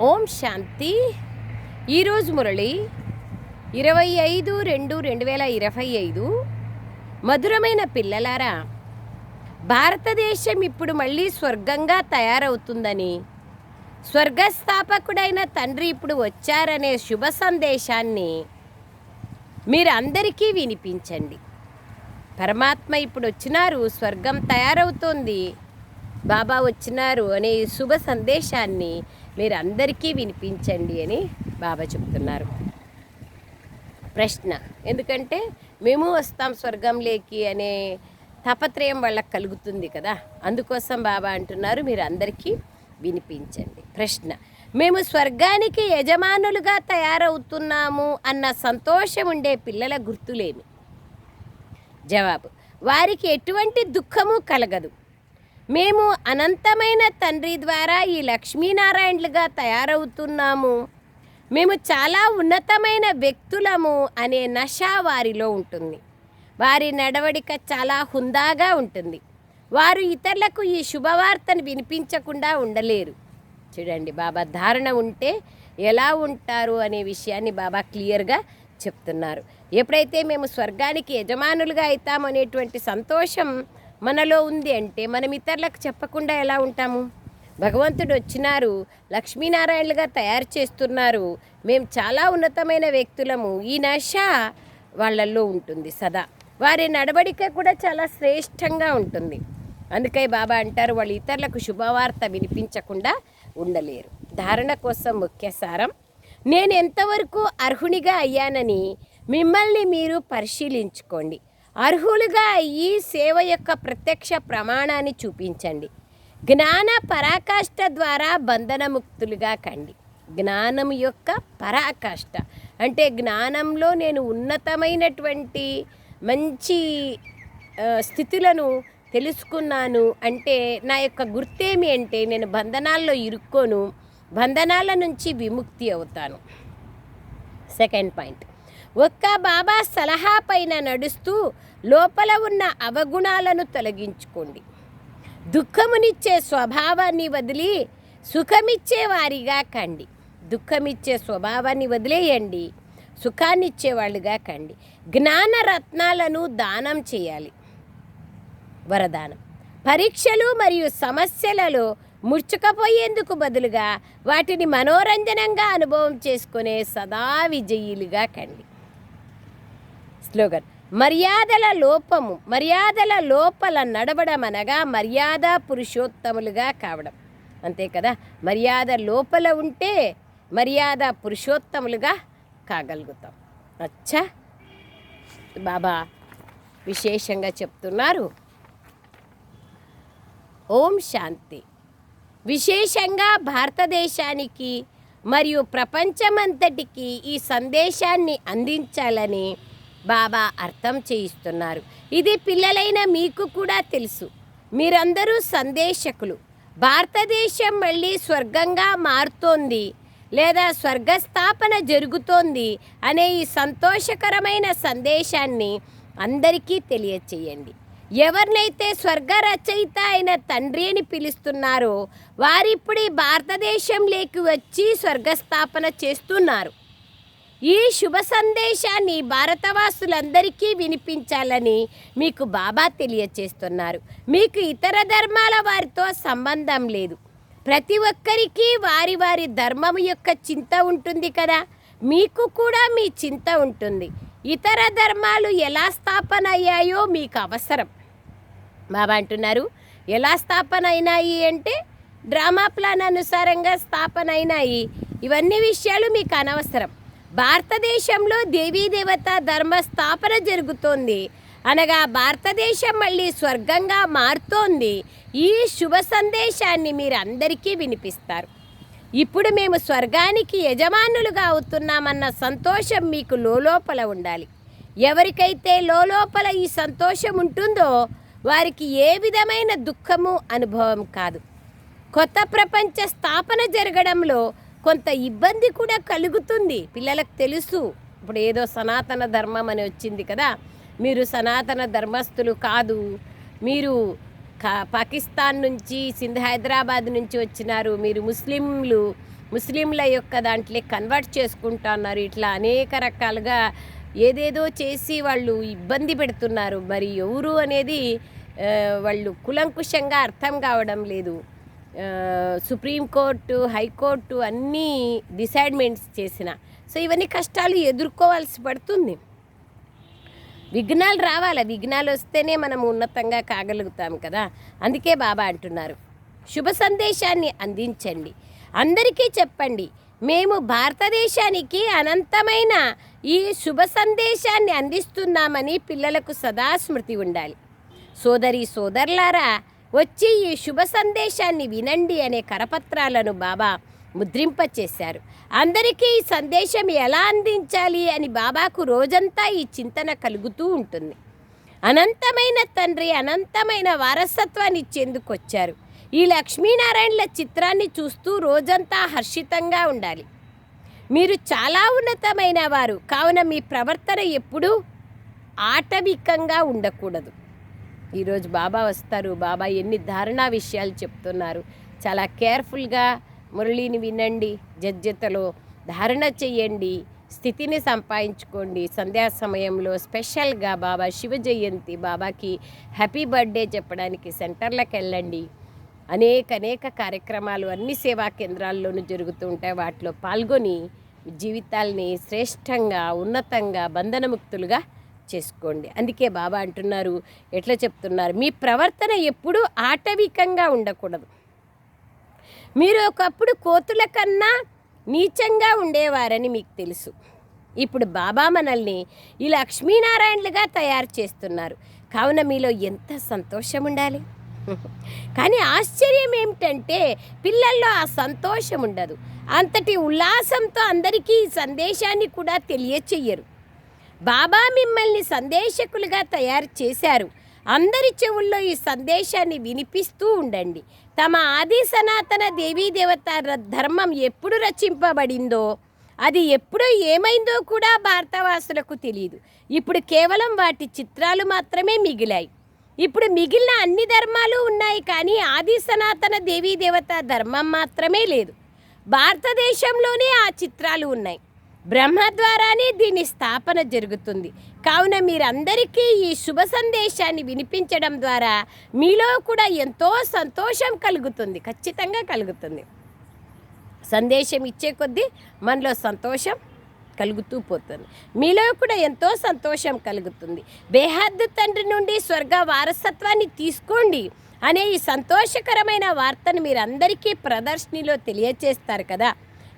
ఓం శాంతి. ఈరోజు మురళి ఇరవై ఐదు రెండు రెండు వేల ఇరవై ఐదు. మధురమైన పిల్లలారా భారతదేశం ఇప్పుడు మళ్ళీ స్వర్గంగా తయారవుతుందని స్వర్గస్థాపకుడైన తండ్రి ఇప్పుడు వచ్చారనే శుభ సందేశాన్ని మీరందరికీ వినిపించండి. పరమాత్మ ఇప్పుడు వచ్చినారు స్వర్గం తయారవుతోంది. బాబా వచ్చినారు అనే శుభ సందేశాన్ని మీరందరికీ వినిపించండి అని బాబా చెప్తున్నారు. ప్రశ్న ఎందుకంటే మేము వస్తాం స్వర్గంలోకి అనే తపత్రయం వాళ్ళకి కలుగుతుంది కదా. అందుకోసం బాబా అంటున్నారు మీరు అందరికీ వినిపించండి. ప్రశ్న మేము స్వర్గానికి యజమానులుగా తయారవుతున్నాము అన్న సంతోషం ఉండే పిల్లల గుర్తులేమి? జవాబు వారికి ఎటువంటి దుఃఖము కలగదు. మేము అనంతమైన తండ్రి ద్వారా ఈ లక్ష్మీనారాయణలుగా తయారవుతున్నాము. మేము చాలా ఉన్నతమైన వ్యక్తులము అనే నష వారిలో ఉంటుంది. వారి నడవడిక చాలా హుందాగా ఉంటుంది. వారు ఇతరులకు ఈ శుభవార్తను వినిపించకుండా ఉండలేరు. చూడండి బాబా ధారణ ఉంటే ఎలా ఉంటారు అనే విషయాన్ని బాబా క్లియర్గా చెప్తున్నారు. ఎప్పుడైతే మేము స్వర్గానికి యజమానులుగా అవుతామనేటువంటి సంతోషం మనలో ఉంది అంటే మనం ఇతరులకు చెప్పకుండా ఎలా ఉంటాము? భగవంతుడు వచ్చినారు లక్ష్మీనారాయణలుగా తయారు చేస్తున్నారు. మేము చాలా ఉన్నతమైన వ్యక్తులము. ఈ నష వాళ్ళల్లో ఉంటుంది సదా. వారి నడవడిక కూడా చాలా శ్రేష్టంగా ఉంటుంది. అందుకే బాబా అంటారు వాళ్ళు ఇతరులకు శుభవార్త వినిపించకుండా ఉండలేరు. ధారణ కోసం ముఖ్య సారం నేను ఎంతవరకు అర్హునిగా అయ్యానని మిమ్మల్ని మీరు పరిశీలించుకోండి. అర్హులుగా ఈ సేవ యొక్క ప్రత్యక్ష ప్రమాణాన్ని చూపించండి. జ్ఞాన పరాకాష్ట ద్వారా బంధనముక్తులుగా కండి. జ్ఞానం యొక్క పరాకాష్ట. అంటే జ్ఞానంలో నేను ఉన్నతమైనటువంటి మంచి స్థితులను తెలుసుకున్నాను అంటే నా యొక్క గుర్తేమి అంటే నేను బంధనాల్లో ఇరుక్కోను బంధనాల నుంచి విముక్తి అవుతాను. Second point. ఒక్క బాబా సలహా పైన నడుస్తూ లోపల ఉన్న అవగుణాలను తొలగించుకోండి. దుఃఖమునిచ్చే స్వభావాన్ని వదిలి సుఖమిచ్చే వారిగా కండి. దుఃఖమిచ్చే స్వభావాన్ని వదిలేయండి. సుఖాన్నిచ్చే వాళ్ళుగా కండి. జ్ఞాన రత్నాలను దానం చేయాలి. వరదానం. పరీక్షలు మరియు సమస్యలలో ముడుచుకపోయేందుకు బదులుగా వాటిని మనోరంజనంగా అనుభవం చేసుకునే సదా విజయీలుగా కండి. స్లోగన్. మర్యాదల లోపము మర్యాదల లోపల నడవడం అనగా మర్యాద పురుషోత్తములుగా కావడం. అంతే కదా? మర్యాద లోపల ఉంటే మర్యాద పురుషోత్తములుగా కాగలుగుతాం. అచ్చా! బాబా విశేషంగా చెప్తున్నారు. ఓం శాంతి. విశేషంగా భారతదేశానికి మరియు ప్రపంచమంతటికి ఈ సందేశాన్ని అందించాలని బాబా అర్థం చేయిస్తున్నారు. ఇది పిల్లలైన మీకు కూడా తెలుసు. మీరందరూ సందేశకులు. భారతదేశం మళ్ళీ స్వర్గంగా మారుతోంది లేదా స్వర్గస్థాపన జరుగుతోంది అనే ఈ సంతోషకరమైన సందేశాన్ని అందరికీ తెలియచేయండి. ఎవరినైతే స్వర్గ రచయిత అయిన తండ్రి అని పిలుస్తున్నారో వారిప్పుడు ఈ భారతదేశంలోకి వచ్చి స్వర్గస్థాపన చేస్తున్నారు. ఈ శుభ సందేశాన్ని భారతవాసులందరికీ వినిపించాలని మీకు బాబా తెలియచేస్తున్నారు. మీకు ఇతర ధర్మాల వారితో సంబంధం లేదు. ప్రతి ఒక్కరికి వారి వారి ధర్మం యొక్క చింత ఉంటుంది కదా? మీకు కూడా మీ చింత ఉంటుంది. ఇతర ధర్మాలు ఎలా స్థాపన అయ్యాయో మీకు అవసరం. బాబా అంటున్నారు ఎలా స్థాపన అయినాయి అంటే డ్రామా ప్లాన్ అనుసారంగా స్థాపన అయినాయి. ఇవన్నీ విషయాలు మీకు అనవసరం. భారతదేశంలో దేవీ దేవత ధర్మ స్థాపన జరుగుతోంది. అనగా భారతదేశం మళ్ళీ స్వర్గంగా మారుతోంది. ఈ శుభ సందేశాన్ని మీరు అందరికీ వినిపిస్తారు. ఇప్పుడు మేము స్వర్గానికి యజమానులుగా అవుతున్నామన్న సంతోషం మీకు లోపల ఉండాలి. ఎవరికైతే లోపల ఈ సంతోషం ఉంటుందో వారికి ఏ విధమైన దుఃఖము అనుభవం కాదు. కొత్త ప్రపంచ స్థాపన జరగడంలో కొంత ఇబ్బంది కూడా కలుగుతుంది. పిల్లలకు తెలుసు. ఇప్పుడు ఏదో సనాతన ధర్మం అని వచ్చింది కదా. మీరు సనాతన ధర్మస్థులు కాదు. మీరు కా పాకిస్తాన్ నుంచి సింధ్ హైదరాబాద్ నుంచి వచ్చినారు. మీరు ముస్లింలు ముస్లింల యొక్క దాంట్లో కన్వర్ట్ చేసుకుంటున్నారు. ఇట్లా అనేక రకాలుగా ఏదేదో చేసి వాళ్ళు ఇబ్బంది పెడుతున్నారు. మరి ఎవరు అనేది వాళ్ళు కులంకుశంగా అర్థం కావడం లేదు. సుప్రీంకోర్టు హైకోర్టు అన్నీ డిసైడ్మెంట్స్ చేసిన. సో ఇవన్నీ కష్టాలు ఎదుర్కోవాల్సి పడుతుంది. విఘ్నాలు రావాలి. విఘ్నాలు వస్తేనే మనం ఉన్నతంగా కాగలుగుతాం కదా. అందుకే బాబా అంటున్నారు. శుభ సందేశాన్ని అందించండి. అందరికీ చెప్పండి. మేము భారతదేశానికి అనంతమైన ఈ శుభ సందేశాన్ని అందిస్తున్నామని పిల్లలకు సదా స్మృతి ఉండాలి. సోదరి సోదరులారా వచ్చి ఈ శుభ సందేశాన్ని వినండి అనే కరపత్రాలను బాబా ముద్రింపచేశారు. అందరికీ ఈ సందేశం ఎలా అందించాలి అని బాబాకు రోజంతా ఈ చింతన కలుగుతూ ఉంటుంది. అనంతమైన తండ్రి అనంతమైన వారసత్వాన్ని ఇచ్చేందుకు వచ్చారు ఈ లక్ష్మీనారాయణల చిత్రాన్ని చూస్తూ రోజంతా హర్షితంగా ఉండాలి. మీరు చాలా ఉన్నతమైన వారు కావున మీ ప్రవర్తన ఎప్పుడూ ఆటవికంగా ఉండకూడదు. ఈరోజు బాబా వస్తారు. బాబా ఎన్ని దారుణా విషయాలు చెప్తున్నారు. చాలా కేర్ఫుల్గా మురళిని వినండి జడ్జతలో ధారణ చెయ్యండి స్థితిని సంపాదించుకోండి. సంధ్యా సమయంలో స్పెషల్గా బాబా శివ జయంతి బాబాకి హ్యాపీ బర్త్డే చెప్పడానికి సెంటర్లకు వెళ్ళండి. అనేక అనేక కార్యక్రమాలు అన్ని సేవా కేంద్రాల్లోనూ జరుగుతూ ఉంటాయి. వాటిలో పాల్గొని జీవితాల్ని శ్రేష్టంగా ఉన్నతంగా బంధనముక్తులుగా చేసుకోండి. అందుకే బాబా అంటున్నారు ఎట్లా చెప్తున్నారు మీ ప్రవర్తన ఎప్పుడూ ఆటవికంగా ఉండకూడదు. మీరు ఒకప్పుడు కోతుల కన్నా నీచంగా ఉండేవారని మీకు తెలుసు. ఇప్పుడు బాబా మనల్ని ఈ లక్ష్మీనారాయణలుగా తయారు చేస్తున్నారు. కావున మీలో ఎంత సంతోషం ఉండాలి? కానీ ఆశ్చర్యం ఏమిటంటే పిల్లల్లో ఆ సంతోషం ఉండదు. అంతటి ఉల్లాసంతో అందరికీ ఈ సందేశాన్ని కూడా తెలియచెయ్యరు. బాబా మిమ్మల్ని సందేశకులుగా తయారు చేశారు. అందరి చెవుల్లో ఈ సందేశాన్ని వినిపిస్తూ ఉండండి. తమ ఆది సనాతన దేవీ దేవత ర- ధర్మం ఎప్పుడు రచింపబడిందో అది ఎప్పుడు ఏమైందో కూడా భారతవాసులకు తెలియదు ఇప్పుడు కేవలం వాటి చిత్రాలు మాత్రమే మిగిలాయి. ఇప్పుడు మిగిలిన అన్ని ధర్మాలు ఉన్నాయి కానీ ఆది సనాతన దేవీ దేవత ధర్మం మాత్రమే లేదు. భారతదేశంలోనే ఆ చిత్రాలు ఉన్నాయి. బ్రహ్మ ద్వారానే దీని స్థాపన జరుగుతుంది. కావున మీరందరికీ ఈ శుభ సందేశాన్ని వినిపించడం ద్వారా మీలో కూడా ఎంతో సంతోషం కలుగుతుంది ఖచ్చితంగా కలుగుతుంది. సందేశం ఇచ్చే కొద్దీ మనలో సంతోషం కలుగుతూ పోతుంది. మీలో కూడా ఎంతో సంతోషం కలుగుతుంది. బేహద్దు తండ్రి నుండి స్వర్గ వారసత్వాన్ని తీసుకోండి అనే ఈ సంతోషకరమైన వార్తను మీరందరికీ ప్రదర్శనలో తెలియచేస్తారు కదా.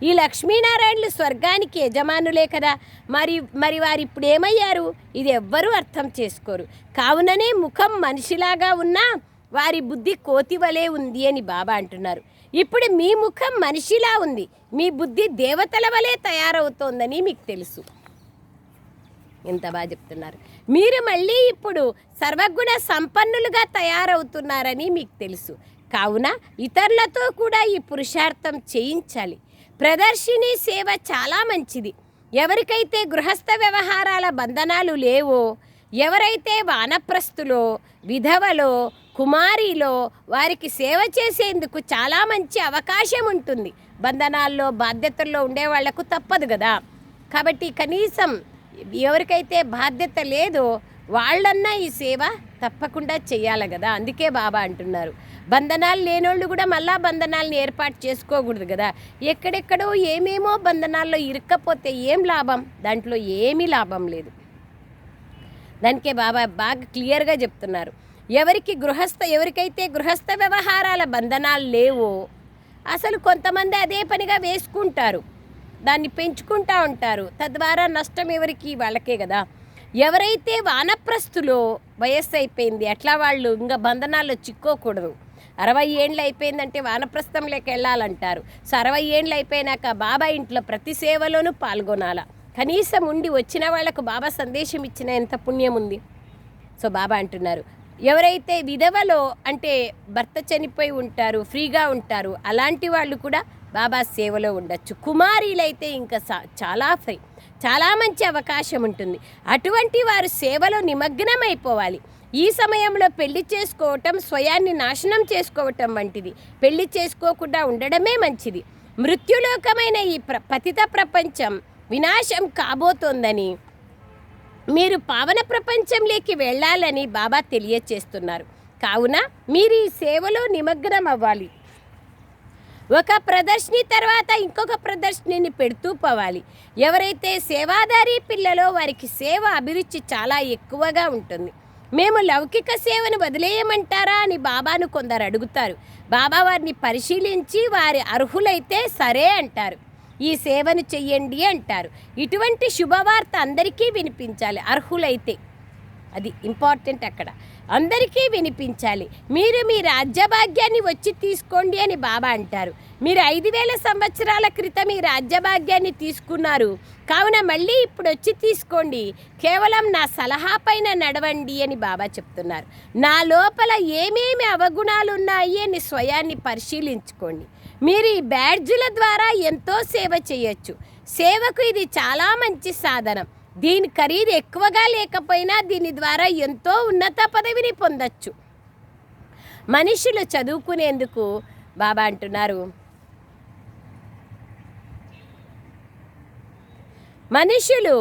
ఈ లక్ష్మీనారాయణులు స్వర్గానికి యజమానులే కదా. మరి మరి వారు ఇప్పుడు ఏమయ్యారు ఇది ఎవ్వరూ అర్థం చేసుకోరు. కావుననే ముఖం మనిషిలాగా ఉన్నా వారి బుద్ధి కోతివలే ఉంది అని బాబా అంటున్నారు. ఇప్పుడు మీ ముఖం మనిషిలా ఉంది. మీ బుద్ధి దేవతల వలె తయారవుతోందని మీకు తెలుసు. ఎంత బాగా చెప్తున్నారు. మీరు మళ్ళీ ఇప్పుడు సర్వగుణ సంపన్నులుగా తయారవుతున్నారని మీకు తెలుసు. కావున ఇతరులతో కూడా ఈ పురుషార్థం చేయించాలి. ప్రదర్శిని సేవ చాలా మంచిది. ఎవరికైతే గృహస్థ వ్యవహారాల బంధనాలు లేవో ఎవరైతే వానప్రస్తులో విధవలో కుమారిలో వారికి సేవ చేసేందుకు చాలా మంచి అవకాశం ఉంటుంది. బంధనాల్లో బాధ్యతల్లో ఉండే వాళ్ళకు తప్పదు కదా. కాబట్టి కనీసం ఎవరికైతే బాధ్యత లేదో వాళ్ళన్నా ఈ సేవ తప్పకుండా చెయ్యాలి కదా అందుకే బాబా అంటున్నారు. బంధనాలు లేనోళ్ళు కూడా మళ్ళా బంధనాలను ఏర్పాటు చేసుకోకూడదు కదా. ఎక్కడెక్కడో ఏమేమో బంధనాల్లో ఇరుక్కపోతే ఏం లాభం? దాంట్లో ఏమీ లాభం లేదు. దానికే బాబా బాగా క్లియర్గా చెప్తున్నారు. ఎవరికి గృహస్థ ఎవరికైతే గృహస్థ వ్యవహారాల బంధనాలు లేవో అసలు కొంతమంది అదే పనిగా వేసుకుంటారు. దాన్ని పెంచుకుంటా ఉంటారు. తద్వారా నష్టం ఎవరికి వాళ్ళకే కదా. ఎవరైతే వానప్రస్తులో వయస్సు అయిపోయింది అట్లా వాళ్ళు ఇంకా బంధనాల్లో చిక్కోకూడదు. అరవై ఏండ్లు అయిపోయిందంటే వానప్రస్థంలోకి వెళ్ళాలంటారు. సో అరవై ఏండ్లు అయిపోయినాక బాబా ఇంట్లో ప్రతి సేవలోనూ పాల్గొనాల. కనీసం ఉండి వచ్చిన వాళ్ళకు బాబా సందేశం ఇచ్చిన ఎంత పుణ్యం ఉంది? సో బాబా అంటున్నారు. ఎవరైతే విధవలో అంటే భర్త చనిపోయి ఉంటారు ఫ్రీగా ఉంటారు అలాంటి వాళ్ళు కూడా బాబా సేవలో ఉండొచ్చు. కుమారీలైతే ఇంకా సా- చాలా ఫ్రీ. చాలా మంచి అవకాశం ఉంటుంది. అటువంటి వారు సేవలో నిమగ్నమైపోవాలి. ఈ సమయంలో పెళ్ళి చేసుకోవటం స్వయాన్ని నాశనం చేసుకోవటం వంటిది. పెళ్ళి చేసుకోకుండా ఉండడమే మంచిది. మృత్యులోకమైన ఈ ప్ర పతిత ప్రపంచం వినాశం కాబోతోందని మీరు పావన ప్రపంచంలోకి వెళ్ళాలని బాబా తెలియచేస్తున్నారు. కావున మీరు ఈ సేవలో నిమగ్నం అవ్వాలి ఒక ప్రదర్శిని తర్వాత ఇంకొక ప్రదర్శినిని పెడుతూ పోవాలి. ఎవరైతే సేవాదారీ పిల్లలో వారికి సేవ అభిరుచి చాలా ఎక్కువగా ఉంటుంది. మేము లౌకిక సేవను వదిలేయమంటారా అని బాబాను కొందరు అడుగుతారు. బాబా వారిని పరిశీలించి వారి అర్హులైతే సరే అంటారు. ఈ సేవను చెయ్యండి అంటారు. ఇటువంటి శుభవార్త అందరికీ వినిపించాలి. అర్హులైతే. అది ఇంపార్టెంట్ అక్కడ. అందరికీ వినిపించాలి. మీరు మీ రాజ్యభాగ్యాన్ని వచ్చి తీసుకోండి అని బాబా అంటారు. మీరు ఐదు వేల సంవత్సరాల క్రితం ఈ రాజ్యభాగ్యాన్ని తీసుకున్నారు. కావున మళ్ళీ ఇప్పుడు వచ్చి తీసుకోండి. కేవలం నా సలహా పైన నడవండి అని బాబా చెప్తున్నారు. నా లోపల ఏమేమి అవగుణాలు ఉన్నాయి అని స్వయాన్ని పరిశీలించుకోండి. మీరు ఈ బ్యాడ్జుల ద్వారా ఎంతో సేవ చేయొచ్చు. సేవకు ఇది చాలా మంచి సాధనం. దీని ఖరీదు ఎక్కువగా లేకపోయినా దీని ద్వారా ఎంతో ఉన్నత పదవిని పొందొచ్చు. మనుషులు చదువుకునేందుకు బాబా అంటున్నారు. మనుషులు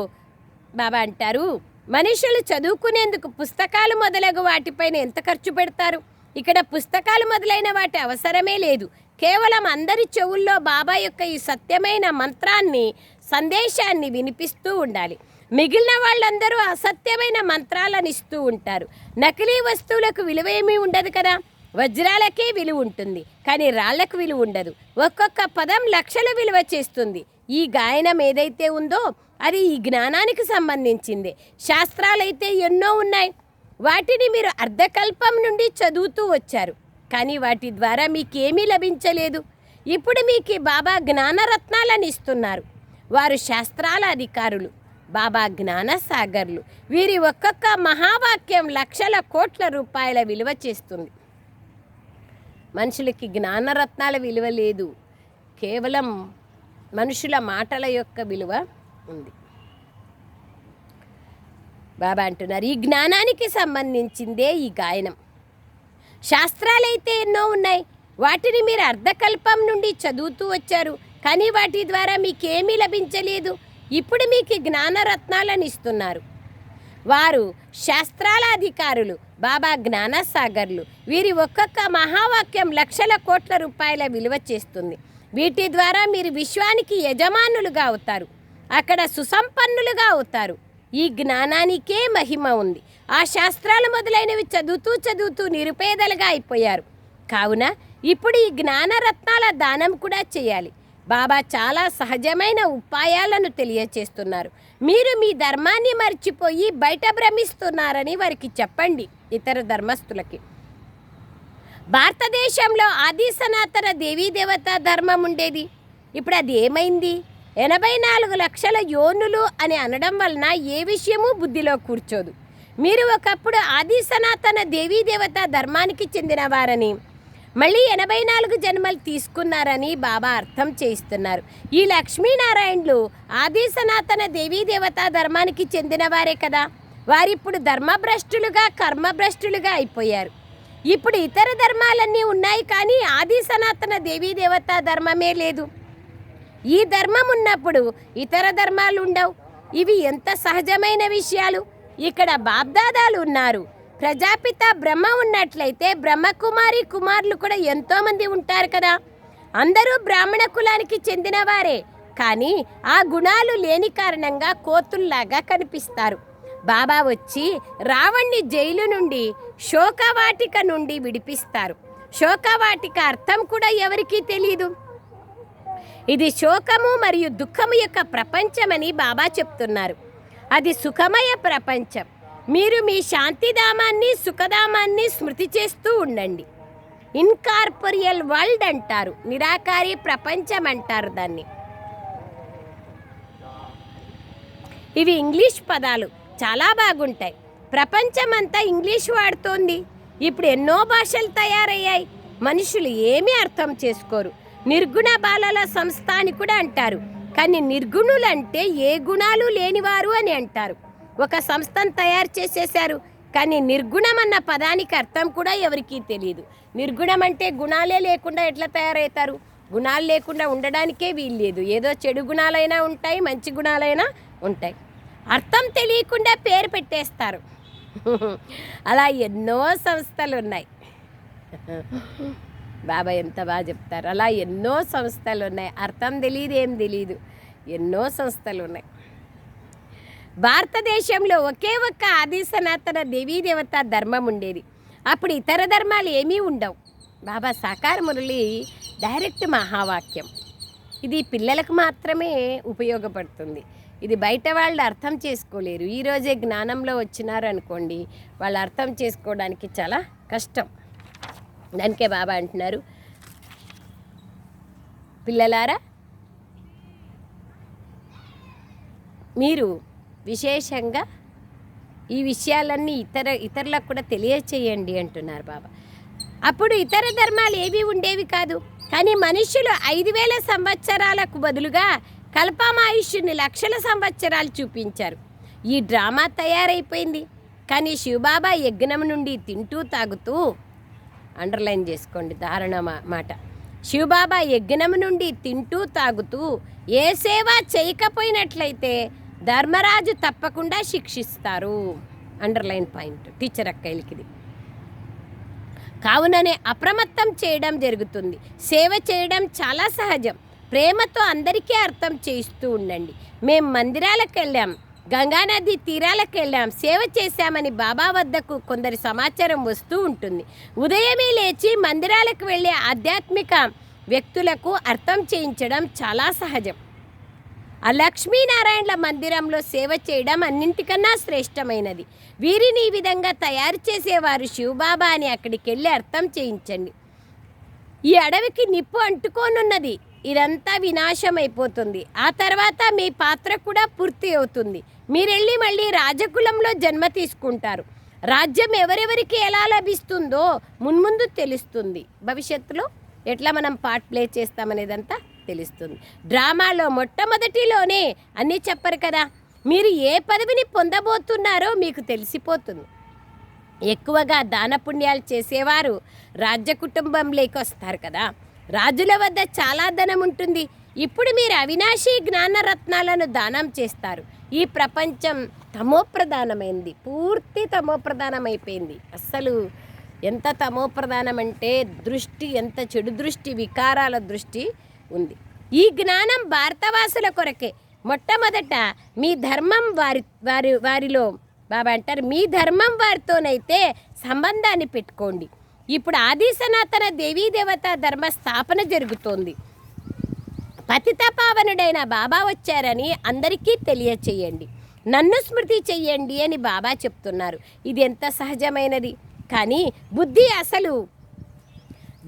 బాబా అంటారు మనుషులు చదువుకునేందుకు పుస్తకాలు మొదలగు వాటిపైన ఎంత ఖర్చు పెడతారు? ఇక్కడ పుస్తకాలు మొదలైన వాటి అవసరమే లేదు. కేవలం అందరి చెవుల్లో బాబా యొక్క ఈ సత్యమైన మంత్రాన్ని సందేశాన్ని వినిపిస్తూ ఉండాలి. మిగిలిన వాళ్ళందరూ అసత్యమైన మంత్రాలను ఇస్తూ ఉంటారు. నకిలీ వస్తువులకు విలువ ఏమీ ఉండదు కదా? వజ్రాలకే విలువ ఉంటుంది కానీ రాళ్ళకు విలువ ఉండదు. ఒక్కొక్క పదం లక్షల విలువ చేస్తుంది. ఈ గాయనం ఏదైతే ఉందో అది ఈ జ్ఞానానికి సంబంధించింది. శాస్త్రాలైతే ఎన్నో ఉన్నాయి. వాటిని మీరు అర్ధకల్పం నుండి చదువుతూ వచ్చారు. కానీ వాటి ద్వారా మీకేమీ లభించలేదు. ఇప్పుడు మీకు బాబా జ్ఞానరత్నాలను ఇస్తున్నారు. వారు శాస్త్రాల అధికారులు బాబా జ్ఞానసాగర్లు. వీరి ఒక్కొక్క మహావాక్యం లక్షల కోట్ల రూపాయల విలువ చేస్తుంది. మనుషులకి జ్ఞానరత్నాల విలువ లేదు. కేవలం మనుషుల మాటల యొక్క విలువ ఉంది. బాబా అంటున్నారు ఈ జ్ఞానానికి సంబంధించిందే ఈ గాయనం. శాస్త్రాలైతే ఎన్నో ఉన్నాయి. వాటిని మీరు అర్ధకల్పం నుండి చదువుతూ వచ్చారు. కానీ వాటి ద్వారా మీకేమీ లభించలేదు. ఇప్పుడు మీకు జ్ఞానరత్నాలను ఇస్తున్నారు. వారు శాస్త్రాల అధికారులు బాబా జ్ఞానసాగర్లు. వీరి ఒక్కొక్క మహావాక్యం లక్షల కోట్ల రూపాయల విలువ చేస్తుంది. వీటి ద్వారా మీరు విశ్వానికి యజమానులుగా అవుతారు. అక్కడ సుసంపన్నులుగా అవుతారు. ఈ జ్ఞానానికే మహిమ ఉంది. ఆ శాస్త్రాలు మొదలైనవి చదువుతూ చదువుతూ నిరుపేదలుగా అయిపోయారు. కావున ఇప్పుడు ఈ జ్ఞానరత్నాల దానం కూడా చేయాలి. బాబా చాలా సహజమైన ఉపాయాలను తెలియచేస్తున్నారు. మీరు మీ ధర్మాన్ని మర్చిపోయి బయట భ్రమిస్తున్నారని వారికి చెప్పండి ఇతర ధర్మస్తులకి భారతదేశంలో ఆది సనాతన దేవీ దేవత ధర్మం ఉండేది. ఇప్పుడు అది ఏమైంది? ఎనభై నాలుగు లక్షల యోనులు అని అనడం వలన ఏ విషయము బుద్ధిలో కూర్చోదు. మీరు ఒకప్పుడు ఆది సనాతన దేవీ దేవత ధర్మానికి చెందినవారని మళ్ళీ ఎనభై నాలుగు జన్మలు తీసుకున్నారని బాబా అర్థం చేయిస్తున్నారు. ఈ లక్ష్మీనారాయణులు ఆది సనాతన దేవీ దేవతా ధర్మానికి చెందినవారే కదా. వారిప్పుడు ధర్మభ్రష్టులుగా కర్మభ్రష్టులుగా అయిపోయారు. ఇప్పుడు ఇతర ధర్మాలన్నీ ఉన్నాయి కానీ ఆది సనాతన దేవీ దేవతా ధర్మమే లేదు. ఈ ధర్మం ఉన్నప్పుడు ఇతర ధర్మాలు ఉండవు. ఇవి ఎంత సహజమైన విషయాలు. ఇక్కడ బాబ్దాదాలు ఉన్నారు. ప్రజాపిత బ్రహ్మ ఉన్నట్లయితే బ్రహ్మకుమారి కుమారులు కూడా ఎంతోమంది ఉంటారు కదా. అందరూ బ్రాహ్మణ కులానికి చెందినవారే. కానీ ఆ గుణాలు లేని కారణంగా కోతుల్లాగా కనిపిస్తారు. బాబా వచ్చి రావణ్ణి జైలు నుండి శోకవాటిక నుండి విడిపిస్తారు. శోకవాటిక అర్థం కూడా ఎవరికీ తెలియదు ఇది శోకము మరియు దుఃఖము యొక్క ప్రపంచమని బాబా చెప్తున్నారు. అది సుఖమయ ప్రపంచం. మీరు మీ శాంతిధామాన్ని సుఖధామాన్ని స్మృతి చేస్తూ ఉండండి. ఇన్కార్పొరియల్ వరల్డ్ అంటారు. నిరాకారి ప్రపంచం అంటారు దాన్ని. ఇవి ఇంగ్లీష్ పదాలు. చాలా బాగుంటాయి. ప్రపంచమంతా ఇంగ్లీష్ వాడుతోంది. ఇప్పుడు ఎన్నో భాషలు తయారయ్యాయి. మనుషులు ఏమీ అర్థం చేసుకోరు. నిర్గుణ బాలల సంస్థ అని కూడా అంటారు. కానీ నిర్గుణులంటే ఏ గుణాలు లేనివారు అని అంటారు. ఒక సంస్థను తయారు చేసేశారు. కానీ నిర్గుణం అన్న పదానికి అర్థం కూడా ఎవరికీ తెలియదు నిర్గుణం అంటే గుణాలే లేకుండా ఎట్లా తయారవుతారు? గుణాలు లేకుండా ఉండడానికే వీల్లేదు ఏదో చెడు గుణాలైనా ఉంటాయి మంచి గుణాలైనా ఉంటాయి. అర్థం తెలియకుండా పేరు పెట్టేస్తారు. అలా ఎన్నో సంస్థలు ఉన్నాయి బాబా ఎంత బాగా చెప్తారు. అలా ఎన్నో సంస్థలు ఉన్నాయి అర్థం తెలియదు ఏం తెలియదు ఎన్నో సంస్థలు ఉన్నాయి భారతదేశంలో ఒకే ఒక్క ఆది సనాతన దేవీ దేవత ధర్మం ఉండేది. అప్పుడు ఇతర ధర్మాలు ఏమీ ఉండవు. బాబా సాకార మురళి డైరెక్ట్ మహావాక్యం. ఇది పిల్లలకు మాత్రమే ఉపయోగపడుతుంది. ఇది బయట వాళ్ళు అర్థం చేసుకోలేరు. ఈరోజే జ్ఞానంలో వచ్చినారు అనుకోండి వాళ్ళు అర్థం చేసుకోవడానికి చాలా కష్టం. దానికే బాబా అంటున్నారు పిల్లలారా మీరు విశేషంగా ఈ విషయాలన్నీ ఇతర ఇతరులకు కూడా తెలియచేయండి అంటున్నారు బాబా. అప్పుడు ఇతర ధర్మాలు ఏవి ఉండేవి కాదు. కానీ మనుషులు ఐదు వేల సంవత్సరాలకు బదులుగా కల్పమాయుష్యుని లక్షల సంవత్సరాలు చూపించారు. ఈ డ్రామా తయారైపోయింది. కానీ శివబాబా యజ్ఞం నుండి తింటూ తాగుతూ అండర్లైన్ చేసుకోండి దారుణ మాట. శివబాబా యజ్ఞం నుండి తింటూ తాగుతూ ఏ సేవ చేయకపోయినట్లయితే ధర్మరాజు తప్పకుండా శిక్షిస్తారు. అండర్లైన్ పాయింట్ టీచర్ అక్కయ్యలకిది. కావుననే అప్రమత్తం చేయడం జరుగుతుంది. సేవ చేయడం చాలా సహజం. ప్రేమతో అందరికీ అర్థం చేయిస్తూ ఉండండి. మేము మందిరాలకు వెళ్ళాం గంగానది తీరాలకు వెళ్ళాం సేవ చేశామని బాబా వద్దకు కొందరి సమాచారం వస్తూ ఉంటుంది. ఉదయమే లేచి మందిరాలకు వెళ్ళే ఆధ్యాత్మిక వ్యక్తులకు అర్థం చేయించడం చాలా సహజం. ఆ లక్ష్మీనారాయణల మందిరంలో సేవ చేయడం అన్నింటికన్నా శ్రేష్టమైనది. వీరిని ఈ విధంగా తయారు చేసేవారు శివబాబా అని అక్కడికి వెళ్ళి అర్థం చేయించండి. ఈ అడవికి నిప్పు అంటుకోనున్నది. ఇదంతా వినాశం అయిపోతుంది ఆ తర్వాత మీ పాత్ర కూడా పూర్తి అవుతుంది. మీరెళ్ళి మళ్ళీ రాజకులంలో జన్మ తీసుకుంటారు. రాజ్యం ఎవరెవరికి ఎలా లభిస్తుందో మున్ముందు తెలుస్తుంది. భవిష్యత్తులో ఎట్లా మనం పార్ట్ ప్లే చేస్తామనేదంతా తెలుస్తుంది. డ్రామాలో మొట్టమొదటిలోనే అన్నీ చెప్పరు కదా. మీరు ఏ పదవిని పొందబోతున్నారో మీకు తెలిసిపోతుంది. ఎక్కువగా దానపుణ్యాలు చేసేవారు రాజ్య కుటుంబంలోకి వస్తారు కదా. రాజుల వద్ద చాలా ధనం ఉంటుంది. ఇప్పుడు మీరు అవినాశి జ్ఞానరత్నాలను దానం చేస్తారు. ఈ ప్రపంచం తమోప్రధానమైంది. పూర్తి తమోప్రధానమైపోయింది. అస్సలు ఎంత తమోప్రధానం అంటే దృష్టి ఎంత చెడు దృష్టి వికారాల దృష్టి ఉంది. ఈ జ్ఞానం భారతవాసుల కొరకే. మొట్టమొదట మీ ధర్మం వారి వారి వారిలో బాబా అంటారు మీ ధర్మం వారితోనైతే సంబంధాన్ని పెట్టుకోండి. ఇప్పుడు ఆది సనాతన దేవీ దేవత ధర్మ స్థాపన జరుగుతోంది. పతితపావనుడైన బాబా వచ్చారని అందరికీ తెలియచేయండి. నన్ను స్మృతి చెయ్యండి అని బాబా చెప్తున్నారు. ఇది ఎంత సహజమైనది? కానీ బుద్ధి అసలు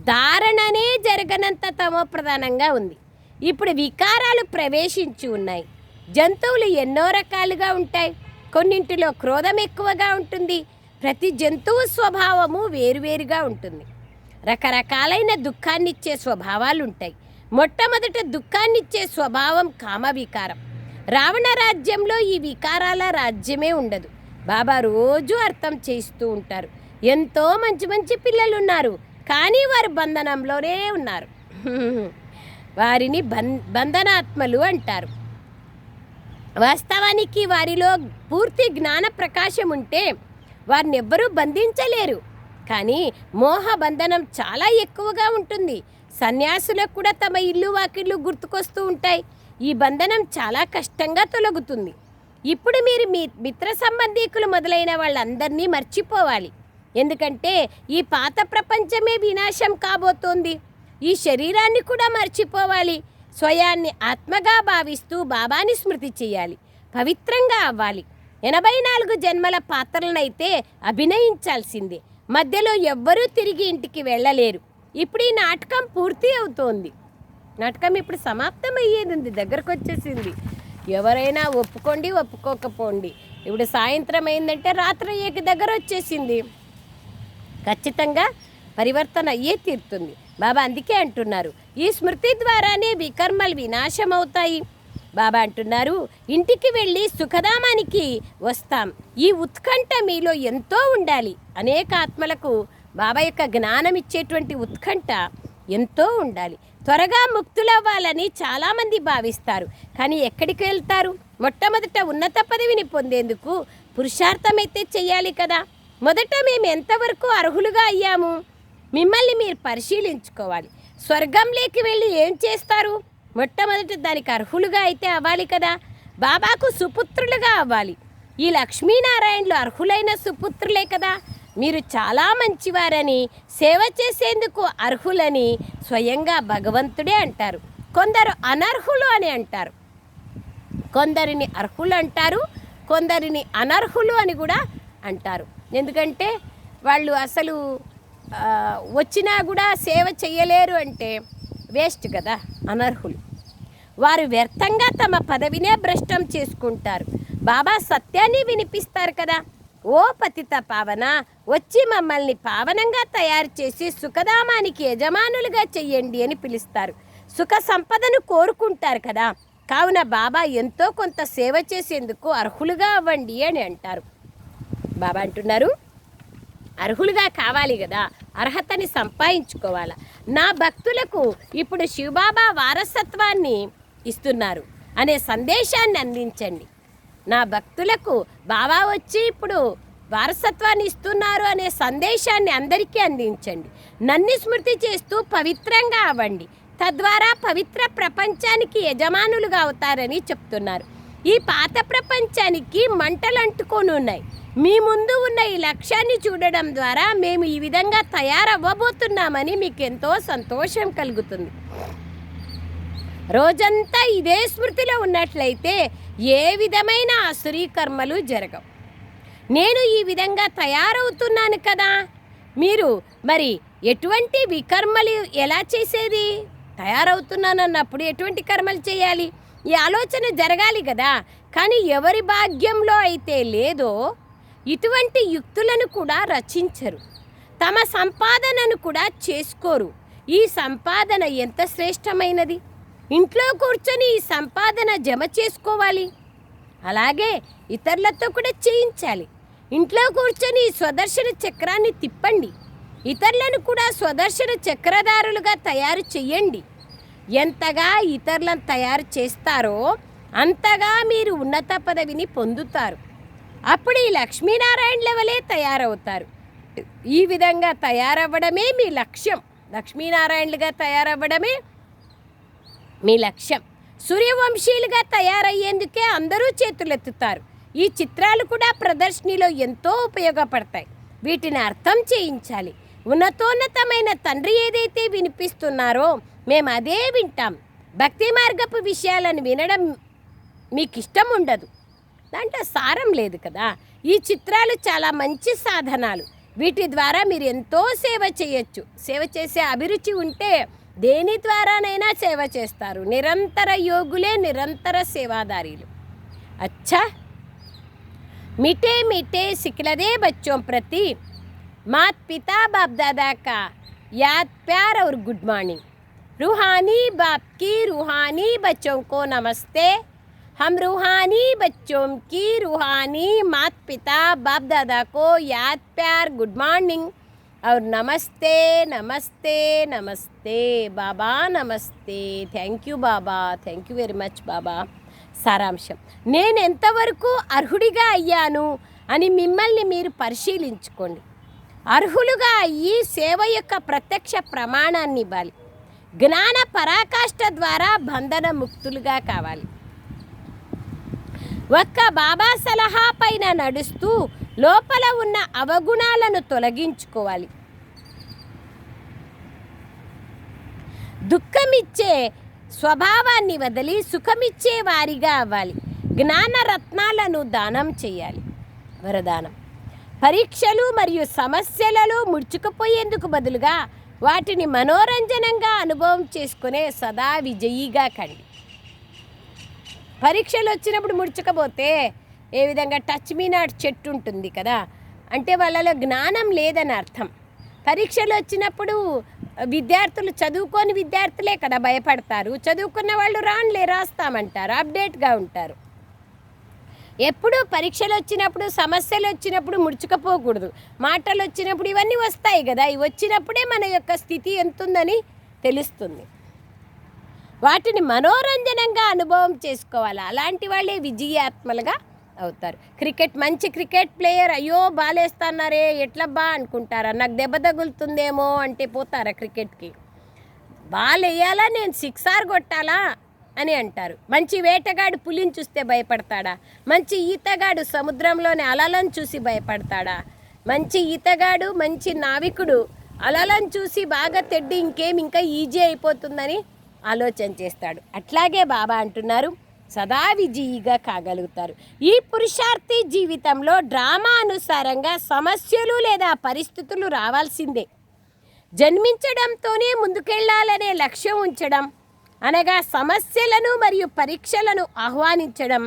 ధారణనే జరగనంత తమో ప్రధానంగా ఉంది. ఇప్పుడు వికారాలు ప్రవేశించి ఉన్నాయి. జంతువులు ఎన్నో రకాలుగా ఉంటాయి. కొన్నింటిలో క్రోధం ఎక్కువగా ఉంటుంది. ప్రతి జంతువు స్వభావము వేరువేరుగా ఉంటుంది. రకరకాలైన దుఃఖాన్నిచ్చే స్వభావాలు ఉంటాయి మొట్టమొదట దుఃఖాన్నిచ్చే స్వభావం కామ వికారం రావణ రాజ్యంలో ఈ వికారాల రాజ్యమే ఉండదు. బాబా రోజు అర్థం చేస్తూ ఉంటారు. ఎంతో మంచి మంచి పిల్లలు ఉన్నారు కానీ వారు బంధనంలోనే ఉన్నారు. వారిని బం బంధనాత్మలు అంటారు. వాస్తవానికి వారిలో పూర్తి జ్ఞాన ప్రకాశం ఉంటే వారిని ఎవ్వరూ బంధించలేరు. కానీ మోహ బంధనం చాలా ఎక్కువగా ఉంటుంది. సన్యాసులకు కూడా తమ ఇల్లు వాకిళ్ళు గుర్తుకొస్తూ ఉంటాయి. ఈ బంధనం చాలా కష్టంగా తొలగుతుంది. ఇప్పుడు మీరు మీ మిత్ర సంబంధీకులు మొదలైన వాళ్ళందరినీ మర్చిపోవాలి. ఎందుకంటే ఈ పాత ప్రపంచమే వినాశం కాబోతోంది. ఈ శరీరాన్ని కూడా మర్చిపోవాలి. స్వయాన్ని ఆత్మగా భావిస్తూ బాబాని స్మృతి చేయాలి. పవిత్రంగా అవ్వాలి. ఎనభై నాలుగు జన్మల పాత్రలనైతే అభినయించాల్సిందే. మధ్యలో ఎవ్వరూ తిరిగి ఇంటికి వెళ్ళలేరు. ఇప్పుడు ఈ నాటకం పూర్తి అవుతోంది. నాటకం ఇప్పుడు సమాప్తం అయ్యేది ఉంది దగ్గరకు వచ్చేసింది ఎవరైనా ఒప్పుకోండి ఒప్పుకోకపోండి. ఇప్పుడు సాయంత్రం అయిందంటే రాత్రి ఏక దగ్గర వచ్చేసింది ఖచ్చితంగా పరివర్తన అయ్యే తీరుతుంది. బాబా అందుకే అంటున్నారు ఈ స్మృతి ద్వారానే వికర్మలు వినాశం అవుతాయి బాబా అంటున్నారు ఇంటికి వెళ్ళి సుఖధామానికి వస్తాం. ఈ ఉత్కంఠ మీలో ఎంతో ఉండాలి. అనేక ఆత్మలకు బాబా యొక్క జ్ఞానం ఇచ్చేటువంటి ఉత్కంఠ ఎంతో ఉండాలి. త్వరగా ముక్తులవ్వాలని చాలామంది భావిస్తారు. కానీ ఎక్కడికి వెళ్తారు? మొట్టమొదట ఉన్నత పదవిని పొందేందుకు పురుషార్థమైతే చేయాలి కదా. మొదట మేము ఎంతవరకు అర్హులుగా అయ్యాము? మిమ్మల్ని మీరు పరిశీలించుకోవాలి. స్వర్గంలోకి వెళ్ళి ఏం చేస్తారు? మొట్టమొదట దానికి అర్హులుగా అయితే అవ్వాలి కదా? బాబాకు సుపుత్రులుగా అవ్వాలి. ఈ లక్ష్మీనారాయణలు అర్హులైన సుపుత్రులే కదా? మీరు చాలా మంచివారని సేవ చేసేందుకు అర్హులని స్వయంగా భగవంతుడే అంటారు. కొందరు అనర్హులు అని అంటారు. కొందరిని అర్హులు అంటారు కొందరిని అనర్హులు అని కూడా అంటారు. ఎందుకంటే వాళ్ళు అసలు వచ్చినా కూడా సేవ చేయలేరు అంటే వేస్ట్ కదా అనర్హులు. వారు వ్యర్థంగా తమ పదవినే భ్రష్టం చేసుకుంటారు. బాబా సత్యాన్ని వినిపిస్తారు కదా. ఓ పతిత పావన వచ్చి మమ్మల్ని పావనంగా తయారు చేసి సుఖధామానికి యజమానులుగా చెయ్యండి అని పిలుస్తారు. సుఖ సంపదను కోరుకుంటారు కదా. కావున బాబా ఎంతో కొంత సేవ చేసేందుకు అర్హులుగా అవ్వండి అని అంటారు. బాబా అంటున్నారు. అర్హులుగా కావాలి కదా అర్హతని సంపాదించుకోవాలా. నా భక్తులకు ఇప్పుడు శివబాబా వారసత్వాన్ని ఇస్తున్నారు అనే సందేశాన్ని అందించండి. నా భక్తులకు బాబా వచ్చి ఇప్పుడు వారసత్వాన్ని ఇస్తున్నారు అనే సందేశాన్ని అందరికీ అందించండి. నన్ను స్మృతి చేస్తూ పవిత్రంగా అవ్వండి. తద్వారా పవిత్ర ప్రపంచానికి యజమానులుగా అవుతారని చెప్తున్నారు. ఈ పాత ప్రపంచానికి మంటలు అంటుకొని ఉన్నాయి. మీ ముందు ఉన్న ఈ లక్ష్యాన్ని చూడడం ద్వారా మేము ఈ విధంగా తయారవ్వబోతున్నామని మీకు ఎంతో సంతోషం కలుగుతుంది. రోజంతా ఇదే స్మృతిలో ఉన్నట్లయితే ఏ విధమైన అసురీకర్మలు జరగవు. నేను ఈ విధంగా తయారవుతున్నాను కదా. మీరు మరి ఎటువంటి వికర్మలు ఎలా చేసేది? తయారవుతున్నానన్నప్పుడు ఎటువంటి కర్మలు చేయాలి? ఈ ఆలోచన జరగాలి కదా. కానీ ఎవరి భాగ్యంలో అయితే లేదో ఇటువంటి యుక్తులను కూడా రచించరు. తమ సంపాదనను కూడా చేసుకోరు. ఈ సంపాదన ఎంత శ్రేష్టమైనది? ఇంట్లో కూర్చొని ఈ సంపాదన జమ చేసుకోవాలి. అలాగే ఇతరులతో కూడా చేయించాలి. ఇంట్లో కూర్చొని ఈ స్వదర్శన చక్రాన్ని తిప్పండి. ఇతరులను కూడా స్వదర్శన చక్రధారులుగా తయారు చేయండి ఎంతగా ఇతరులను తయారు చేస్తారో అంతగా మీరు ఉన్నత పదవిని పొందుతారు. అప్పుడు ఈ లక్ష్మీనారాయణ లెవలే తయారవుతారు. ఈ విధంగా తయారవ్వడమే మీ లక్ష్యం. లక్ష్మీనారాయణలుగా తయారవ్వడమే మీ లక్ష్యం. సూర్యవంశీయులుగా తయారయ్యేందుకే అందరూ చేతులెత్తుతారు. ఈ చిత్రాలు కూడా ప్రదర్శనలో ఎంతో ఉపయోగపడతాయి. వీటిని అర్థం చేయించాలి. ఉన్నతోన్నతమైన తండ్రి ఏదైతే వినిపిస్తున్నారో మేము అదే వింటాం. భక్తి మార్గపు విషయాలను వినడం మీకు ఇష్టం ఉండదు దాంట్లో సారం లేదు కదా ఈ చిత్రాలు చాలా మంచి సాధనాలు వీటి ద్వారా మీరు ఎంతో సేవ చేయొచ్చు సేవ చేసే అభిరుచి ఉంటే దేని ద్వారానైనా సేవ చేస్తారు నిరంతర యోగులే నిరంతర సేవాదారీలు అచ్చా मीठे मीठे सिखलदे बच्चों प्रति मात पिता बाप दादा का याद प्यार और गुड मॉर्निंग रूहानी बाप की रूहानी बच्चों को नमस्ते हम रूहानी बच्चों की रूहानी मात पिता बाप दादा को याद प्यार गुड मॉर्निंग और नमस्ते नमस्ते नमस्ते बाबा नमस्ते thank you Baba thank you very much Baba సారాంశం నేను ఎంతవరకు అర్హుడిగా అయ్యాను అని మిమ్మల్ని మీరు పరిశీలించుకోండి అర్హులుగా అయ్యి సేవ యొక్క ప్రత్యక్ష ప్రమాణాన్ని ఇవ్వాలి జ్ఞాన పరాకాష్ఠ ద్వారా బంధన ముక్తులుగా కావాలి ఒక్క బాబా సలహా పైన నడుస్తూ లోపల ఉన్న అవగుణాలను తొలగించుకోవాలి. దుఃఖమిచ్చే స్వభావాన్ని వదిలి సుఖమిచ్చే వారిగా అవ్వాలి. జ్ఞానరత్నాలను దానం చేయాలి. వరదానం. పరీక్షలు మరియు సమస్యలలో ముడుచుకుపోయేందుకు బదులుగా వాటిని మనోరంజనంగా అనుభవం చేసుకునే సదా విజయీగా కండి. పరీక్షలు వచ్చినప్పుడు ముడుచుకపోతే ఏ విధంగా టచ్ మీ నాట్ చెట్టు ఉంటుంది కదా. అంటే వాళ్ళలో జ్ఞానం లేదని అర్థం. పరీక్షలు వచ్చినప్పుడు విద్యార్థులు చదువుకోని విద్యార్థులే కదా భయపడతారు. చదువుకున్న వాళ్ళు రాన్లే రాస్తామంటారు అప్డేట్గా ఉంటారు. ఎప్పుడు పరీక్షలు వచ్చినప్పుడు సమస్యలు వచ్చినప్పుడు ముడుచుకపోకూడదు. మాటలు వచ్చినప్పుడు ఇవన్నీ వస్తాయి కదా. ఇవి వచ్చినప్పుడే మన యొక్క స్థితి ఎంతుందని తెలుస్తుంది. వాటిని మనోరంజనంగా అనుభవం చేసుకోవాలి? అలాంటి వాళ్ళే విజయాత్మలుగా అవుతారు. క్రికెట్ మంచి క్రికెట్ ప్లేయర్ అయ్యో బాలేస్తున్నారే ఎట్లా బా అనుకుంటారా? నాకు దెబ్బ తగులుతుందేమో అంటే పోతారా క్రికెట్కి? బాల్ వేయాలా నేను ఆర్ కొట్టాలా? అని అంటారు. మంచి వేటగాడు పులిని చూస్తే భయపడతాడా? మంచి ఈతగాడు సముద్రంలోని అలలను చూసి భయపడతాడా? మంచి ఈతగాడు మంచి నావికుడు అలలను చూసి బాగా తెడ్డి ఇంకేం ఇంకా ఈజీ అయిపోతుందని ఆలోచన చేస్తాడు. అట్లాగే బాబా అంటున్నారు సదా విజయిగా కాగలుగుతారు. ఈ పురుషార్థి జీవితంలో డ్రామా అనుసారంగా సమస్యలు లేదా పరిస్థితులు రావాల్సిందే. జన్మించడంతోనే ముందుకెళ్ళాలనే లక్ష్యం ఉంచడం అనగా సమస్యలను మరియు పరీక్షలను ఆహ్వానించడం.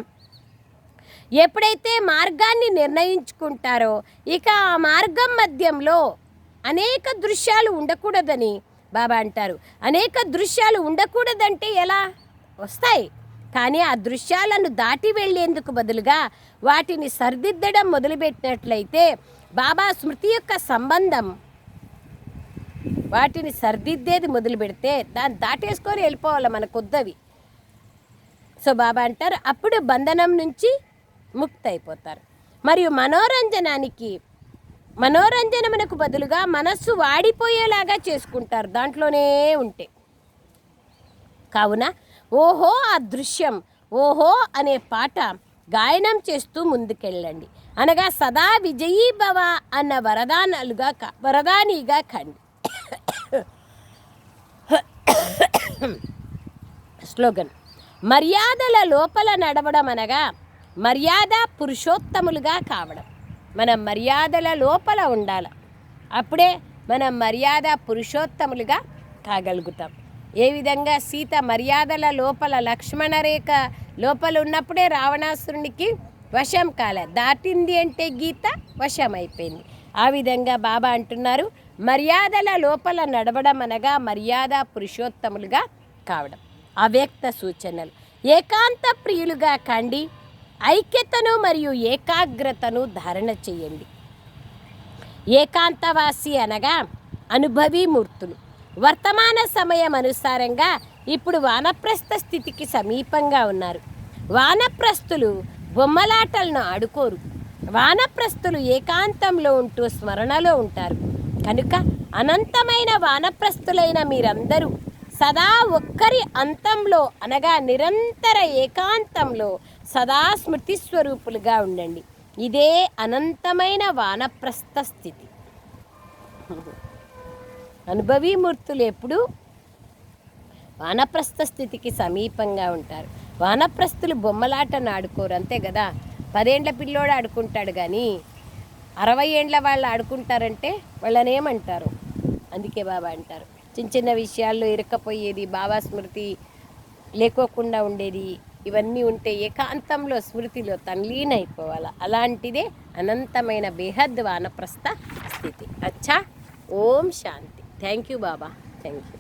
ఎప్పుడైతే మార్గాన్ని నిర్ణయించుకుంటారో ఇక ఆ మార్గం మధ్యంలో అనేక దృశ్యాలు ఉండకూడదని బాబా అంటారు. అనేక దృశ్యాలు ఉండకూడదంటే ఎలా? వస్తాయి. కానీ ఆ దృశ్యాలను దాటి వెళ్ళేందుకు బదులుగా వాటిని సరిదిద్దడం మొదలుపెట్టినట్లయితే బాబా స్మృతి యొక్క సంబంధం వాటిని సరిదిద్దేది మొదలు పెడితే దాన్ని దాటేసుకొని వెళ్ళిపోవాలి మన కొద్దవి. సో బాబా అంటారు అప్పుడు బంధనం నుంచి ముక్తి అయిపోతారు మరియు మనోరంజనానికి మనోరంజనమునకు బదులుగా మనస్సు వాడిపోయేలాగా చేసుకుంటారు. దాంట్లోనే ఉంటే. కావున ఓహో ఆ దృశ్యం ఓహో అనే పాట గాయనం చేస్తూ ముందుకెళ్ళండి. అనగా సదా విజయీ భవ అన్న వరదానాలుగా కా- వరదానిగా కండి. స్లోగన్. మర్యాదల లోపల నడవడం అనగా మర్యాద పురుషోత్తములుగా కావడం. మన మర్యాదల లోపల ఉండాలి. అప్పుడే మనం మర్యాద పురుషోత్తములుగా కాగలుగుతాం. ఏ విధంగా సీత మర్యాదల లోపల లక్ష్మణ రేఖ లోపల ఉన్నప్పుడే రావణాసురునికి వశం కాలే. దాటింది అంటే గీత వశం అయిపోయింది ఆ విధంగా బాబా అంటున్నారు మర్యాదల లోపల నడవడం అనగా మర్యాద పురుషోత్తములుగా కావడం. అవ్యక్త సూచనలు. ఏకాంత ప్రియులుగా కండి ఐక్యతను మరియు ఏకాగ్రతను ధారణ చేయండి. ఏకాంతవాసి అనగా అనుభవీ మూర్తులు. వర్తమాన సమయం అనుసారంగా ఇప్పుడు వానప్రస్థ స్థితికి సమీపంగా ఉన్నారు. వానప్రస్థులు బొమ్మలాటలను ఆడుకోరు. వానప్రస్థులు ఏకాంతంలో ఉంటూ స్మరణలో ఉంటారు. కనుక అనంతమైన వానప్రస్థులైన మీరందరూ సదా ఒక్కరి అంతంలో అనగా నిరంతర ఏకాంతంలో సదా స్మృతి స్వరూపులుగా ఉండండి. ఇదే అనంతమైన వానప్రస్థ స్థితి. అనుభవీమూర్తులు ఎప్పుడు వానప్రస్థ స్థితికి సమీపంగా ఉంటారు. వానప్రస్థులు బొమ్మలాటను ఆడుకోరు అంతే కదా? పదేండ్ల పిల్లోడు ఆడుకుంటాడు కానీ అరవై ఏండ్ల వాళ్ళు ఆడుకుంటారంటే వాళ్ళని ఏమంటారు అందుకే బాబా అంటారు. చిన్న చిన్న విషయాల్లో ఇరక్కపోయేది బాబా స్మృతి లేకోకుండా ఉండేది ఇవన్నీ ఉంటే ఏకాంతంలో స్మృతిలో తన్లీనైపోవాలి? అలాంటిదే అనంతమైన బేహద్ వానప్రస్థ స్థితి. అచ్చా ఓం శాంతి. Thank you Baba. Thank you.